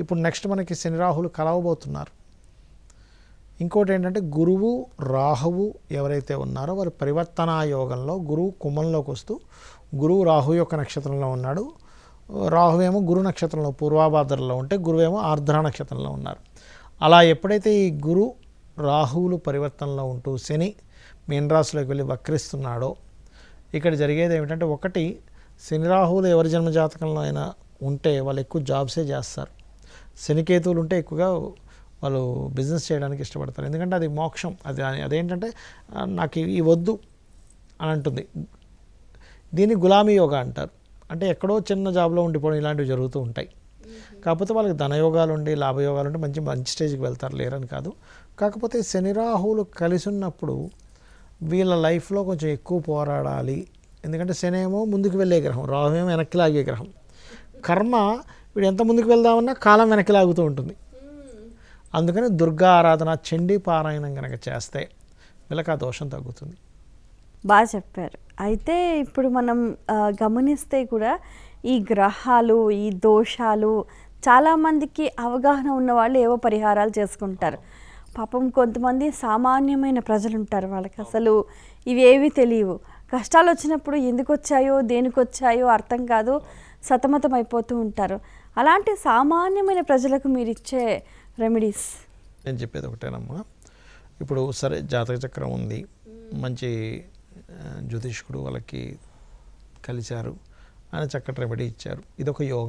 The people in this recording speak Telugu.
ఇప్పుడు నెక్స్ట్ మనకి శని రాహులు కలవబోతున్నారు. ఇంకోటి ఏంటంటే గురువు రాహువు ఎవరైతే ఉన్నారో వారి పరివర్తనా యోగంలో గురువు కుంభంలోకి వస్తూ గురువు రాహు యొక్క నక్షత్రంలో ఉన్నాడు. రాహువేమో గురు నక్షత్రంలో పూర్వాభాద్రలో ఉంటే గురువేమో ఆర్ద్ర నక్షత్రంలో ఉన్నారు. అలా ఎప్పుడైతే ఈ గురు రాహువులు పరివర్తనలో ఉంటూ శని మీనరాశిలోకి వెళ్ళి వక్రిస్తున్నాడో ఇక్కడ జరిగేది ఏమిటంటే ఒకటి శని రాహువులు ఎవరి జన్మ జాతకంలో అయినా ఉంటే వాళ్ళు ఎక్కువ జాబ్సే చేస్తారు. శనికేతువులు ఉంటే ఎక్కువగా వాళ్ళు బిజినెస్ చేయడానికి ఇష్టపడతారు. ఎందుకంటే అది మోక్షం. అది అదేంటంటే నాకు ఇవి వద్దు అని అంటుంది దీన్ని గులామీ యోగా అంటారు. అంటే ఎక్కడో చిన్న జాబ్లో ఉండిపోవడం ఇలాంటివి జరుగుతూ ఉంటాయి. కాకపోతే వాళ్ళకి ధనయోగాలు ఉండి లాభయోగాలు ఉండి మంచి మంచి స్టేజ్కి వెళ్తారు లేరని కాదు. కాకపోతే శని రాహువులు కలిసి ఉన్నప్పుడు వీళ్ళ లైఫ్లో కొంచెం ఎక్కువ పోరాడాలి. ఎందుకంటే శని ఏమో ముందుకు వెళ్ళే గ్రహం రాహు ఏమో వెనక్కి లాగే గ్రహం. కర్మ వీడు ఎంత ముందుకు వెళ్దామన్నా కాలం వెనక్కి లాగుతూ ఉంటుంది. అందుకని దుర్గా ఆరాధన చండీ పారాయణం కనుక చేస్తే వీళ్ళకి ఆ దోషం తగ్గుతుంది. బాగా చెప్పారు. అయితే ఇప్పుడు మనం గమనిస్తే కూడా ఈ గ్రహాలు ఈ దోషాలు చాలామందికి అవగాహన ఉన్న వాళ్ళు ఏవో పరిహారాలు చేసుకుంటారు. పాపం కొంతమంది సామాన్యమైన ప్రజలు ఉంటారు వాళ్ళకి అసలు ఇవేవి తెలియవు. కష్టాలు వచ్చినప్పుడు ఎందుకు వచ్చాయో దేనికి వచ్చాయో అర్థం కాదు. సతమతం అయిపోతూ ఉంటారు. అలాంటి సామాన్యమైన ప్రజలకు మీరు ఇచ్చే రెమెడీస్? నేను చెప్పేది ఒకటేనమ్మా. ఇప్పుడు సరే జాతక చక్రం ఉంది. మంచి జ్యోతిష్కుడు వాళ్ళకి కలిశారు. ఆయన చక్కటి రెమెడీ ఇచ్చారు. ఇది ఒక యోగం.